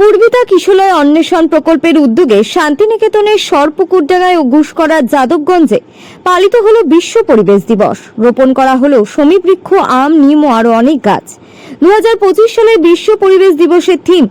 পূর্বিতা কিশোলয় অন্বেষণ প্রকল্পের উদ্যোগে শান্তিনিকেতনের সরপুকুরডাঙ্গায় ও ঘুষকরা যাদবগঞ্জে পালিত হলো বিশ্ব পরিবেশ দিবস। রোপণ করা হলো সমীবৃক্ষ, আম, নিম ও আরও অনেক গাছ। দু সালের বিশ্ব পরিবেশ দিবসের থিম,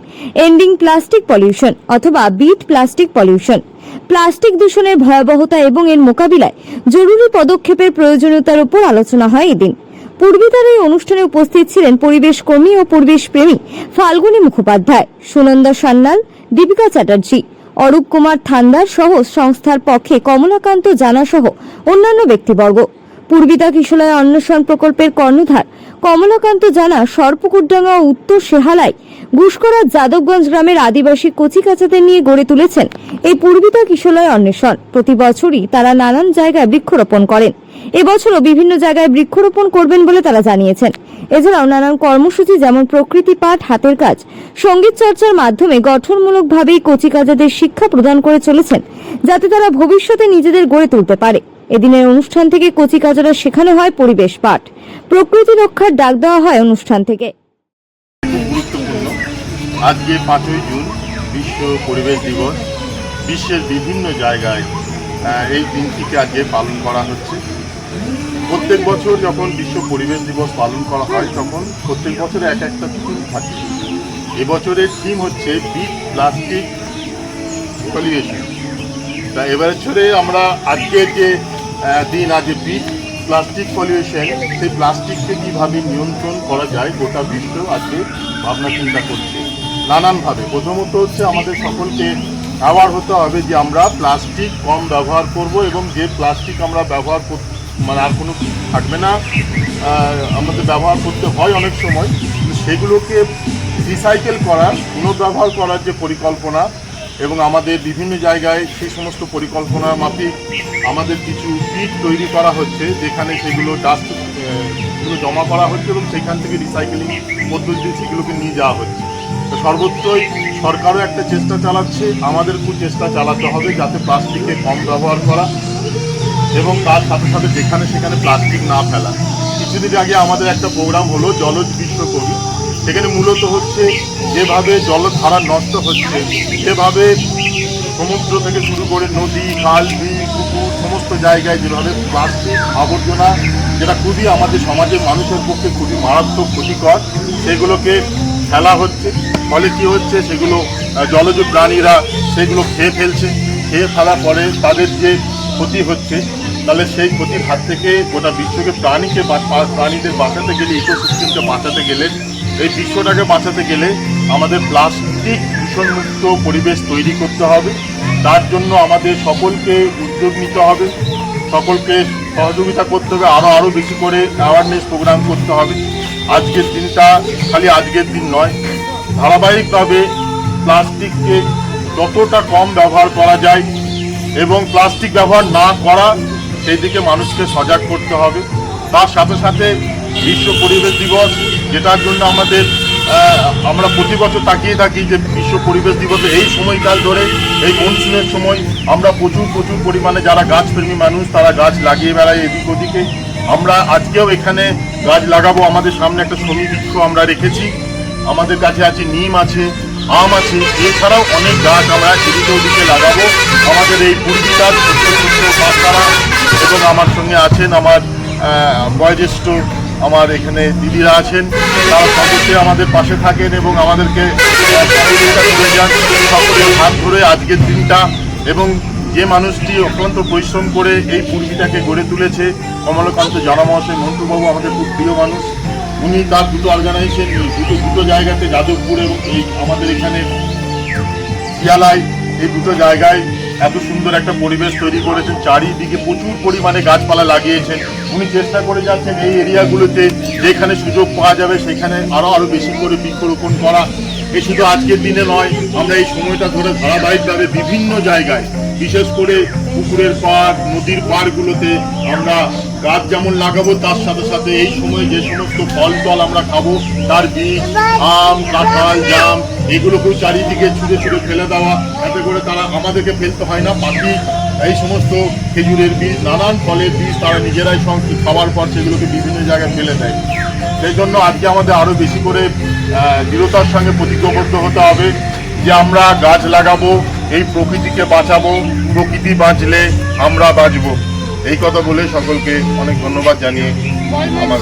এন্ডিং প্লাস্টিক পলিউশন অথবা বিট প্লাস্টিক পলিউশন। প্লাস্টিক দূষণের ভয়াবহতা এবং এর মোকাবিলায় জরুরি পদক্ষেপের প্রয়োজনীয়তার উপর আলোচনা হয় এদিন। পূর্বিতার এই অনুষ্ঠানে উপস্থিত ছিলেন পরিবেশ কর্মী ও পরিবেশ প্রেমী ফাল্গুনী মুখোপাধ্যায়, সুনন্দা সান্যাল, দীপিকা চ্যাটার্জি, অরূপ কুমার থান্দার সহ সংস্থার পক্ষে কমলাকান্ত জানা সহ অন্যান্য ব্যক্তিবর্গ। পূর্বিতা কিশোলয় অন্বেষণ প্রকল্পের কর্ণধার। কমলাকান্ত জানা সরপুকুরডাঙ্গা ও উত্তর সেহালায় ঘুষকরা যাদবগঞ্জ গ্রামের আদিবাসী কচিকাচাদের নিয়ে গড়ে তুলেছেন এই পূর্বিতা কিশোলয় অন্বেষণ। প্রতি বছরই তারা নানান জায়গায় বৃক্ষরোপণ করেন। এবছরও বিভিন্ন জায়গায় বৃক্ষরোপণ করবেন বলে তারা জানিয়েছেন। এছাড়াও নানান কর্মসূচি যেমন প্রকৃতি পাঠ, হাতের কাজ, সংগীত চর্চার মাধ্যমে গঠনমূলকভাবেই কচিকাজাদের শিক্ষা প্রদান করে চলেছেন, যাতে তারা ভবিষ্যতে নিজেদের গড়ে তুলতে পারে। এদিনের অনুষ্ঠান থেকে কচিকাজারা শেখানো হয় পরিবেশ পাঠ। প্রকৃতি রক্ষার ডাক দেওয়া হয় অনুষ্ঠান থেকে। আজকে পাঁচই জুন, বিশ্ব পরিবেশ দিবস। বিশ্বের বিভিন্ন জায়গায় এই দিনটিকে আজকে পালন করা হচ্ছে। প্রত্যেক বছর যখন বিশ্ব পরিবেশ দিবস পালন করা হয়, তখন প্রত্যেক বছরে এক একটা থিম থাকে। এবছরের থিম হচ্ছে বিট প্লাস্টিক পলিউশন। তা এবছরে আমরা আজকের যে দিন আজ বিট প্লাস্টিক পলিউশন সেই প্লাস্টিককে কীভাবে নিয়ন্ত্রণ করা যায় গোটা বিশ্ব আজকে ভাবনা চিন্তা করছে। নানানভাবে। প্রথমত হচ্ছে আমাদের সকলকে অ্যাওয়ার হতে হবে যে আমরা প্লাস্টিক কম ব্যবহার করব এবং যে প্লাস্টিক আমরা ব্যবহার কর মানে আর কোনো থাকবে না আমাদের ব্যবহার করতে হয় অনেক সময়, সেগুলোকে রিসাইকেল করার, পুনর্ব্যবহার করার যে পরিকল্পনা এবং আমাদের বিভিন্ন জায়গায় সেই সমস্ত পরিকল্পনা মাফিক আমাদের কিছু পিট তৈরি করা হচ্ছে, যেখানে সেগুলো ডাস্ট সেগুলো জমা করা হচ্ছে এবং সেখান থেকে রিসাইকেলিং পদ্ধতি সেগুলোকে নিয়ে যাওয়া হচ্ছে। সর্বত্রই সরকারও একটা চেষ্টা চালাচ্ছে আমাদেরকেও চেষ্টা চালাতে হবে যাতে প্লাস্টিককে কম ব্যবহার করা এবং তার সাথে সাথে যেখানে সেখানে প্লাস্টিক না ফেলা। কিছুদিন আগে আমাদের একটা প্রোগ্রাম হলো জলজ বিশ্বকবি সেখানে মূলত হচ্ছে যেভাবে জলধারা নষ্ট হচ্ছে যেভাবে সমুদ্র থেকে শুরু করে নদী, খাল, বিল, পুকুর, সমস্ত জায়গায় যেভাবে প্লাস্টিক, আবর্জনা, যেটা খুবই আমাদের সমাজের মানুষের পক্ষে খুবই মারাত্মক ক্ষতিকর, সেগুলোকে ফেলা হচ্ছে। ফলে কি হচ্ছে? সেগুলো জলজ প্রাণীরা সেগুলো খেয়ে ফেলছে। খেয়ে ফেলার পরে তাদের যে ক্ষতি হচ্ছে, তাহলে সেই ক্ষতির হাত থেকে গোটা বিশ্বকে প্রাণীকে প্রাণীদের বাঁচাতে গেলে, ইকোসিস্টেমকে বাঁচাতে গেলে এই বিশ্বটাকে বাঁচাতে গেলে আমাদের প্লাস্টিক দূষণমুক্ত পরিবেশ তৈরি করতে হবে। তার জন্য আমাদের সকলকে উদ্যোগ নিতে হবে। সকলকে সহযোগিতা করতে হবে। আরও আরও বেশি করে অ্যাওয়ারনেস প্রোগ্রাম করতে হবে। আজকের দিনটা খালি আজকের দিন নয়। ধারাবাহিকভাবে প্লাস্টিককে যতটা কম ব্যবহার করা যায় এবং প্লাস্টিক ব্যবহার না করা সেই দিকে মানুষকে সজাগ করতে হবে। তার সাথে সাথে বিশ্ব পরিবেশ দিবস, যেটার জন্য আমাদের আমরা প্রতি বছর তাকিয়ে থাকি যে বিশ্ব পরিবেশ দিবসে এই সময়কাল ধরে, এই মনসুনের সময় আমরা প্রচুর প্রচুর পরিমাণে যারা গাছপ্রেমী মানুষ, তারা গাছ লাগিয়ে বেড়ায় এদিক ওদিকে। আমরা আজকেও এখানে গাছ লাগাবো, আমাদের সামনে একটা শ্রমী বৃক্ষ আমরা রেখেছি। আমাদের কাছে আছে নিম আছে, আম আছে, এছাড়াও অনেক গাছ আমরা এদিকে ওদিকে লাগাবো। আমাদের এই পূর্বিকার ছোট্ট ছোট্ট বাচ্চারা এবং আমার সঙ্গে আছেন আমার বয়োজ্যেষ্ঠ আমার এখানে দিদিরা আছেন, তারা সকলে আমাদের পাশে থাকেন এবং আমাদেরকে সকলের হাত ধরে আজকের দিনটা এবং যে মানুষটি অত্যন্ত পরিশ্রম করে এই পূর্বিটাকে গড়ে তুলেছে, কমলকান্ত জানা মহাশয় মন্টুবাবু আমাদের খুব প্রিয় মানুষ। উনি তার দুটো অর্গানাইজেশন দুটো দুটো জায়গাতে যাদবপুর এবং এই আমাদের এখানে শিয়ালায় এই দুটো জায়গায় এত সুন্দর একটা পরিবেশ তৈরি করেছেন। চারিদিকে প্রচুর পরিমাণে গাছপালা লাগিয়েছেন। উনি চেষ্টা করে যাচ্ছেন এই এরিয়াগুলোতে যেখানে সুযোগ পাওয়া যাবে সেখানে আরও আরও বেশি করে বৃক্ষরোপণ করা। এ শুধু আজকের দিনে নয়, আমরা এই সময়টা ধরে ধারাবাহিকভাবে বিভিন্ন জায়গায় বিশেষ করে পুকুরের পাড়, নদীর পাড়গুলোতে আমরা গাছ যেমন লাগাবো, তার সাথে সাথে এই সময় যে সমস্ত ফল টল আমরা খাব, তার বীজ, আম, কাঁঠাল, জাম এগুলোকেও চারিদিকে ছুঁড়ে ছুঁড়ে ফেলে দেওয়া যাতে করে তারা আমাদেরকে ফেলতে হয় না পাখি এই সমস্ত খেজুরের বীজ, নানান ফলের বীজ তারা নিজেরাই খাওয়ার পর সেগুলোকে বিভিন্ন জায়গায় ফেলে দেয়। সেই জন্য আজকে আমাদের আরও বেশি করে দৃঢ়তার সঙ্গে প্রতিজ্ঞাবদ্ধ হতে হবে যে আমরা গাছ লাগাবো এই প্রকৃতিকে বাঁচাবো প্রকৃতি বাঁচলে আমরা বাঁচবো এই কথা বলে সকলকে অনেক ধন্যবাদ জানিয়ে আমার।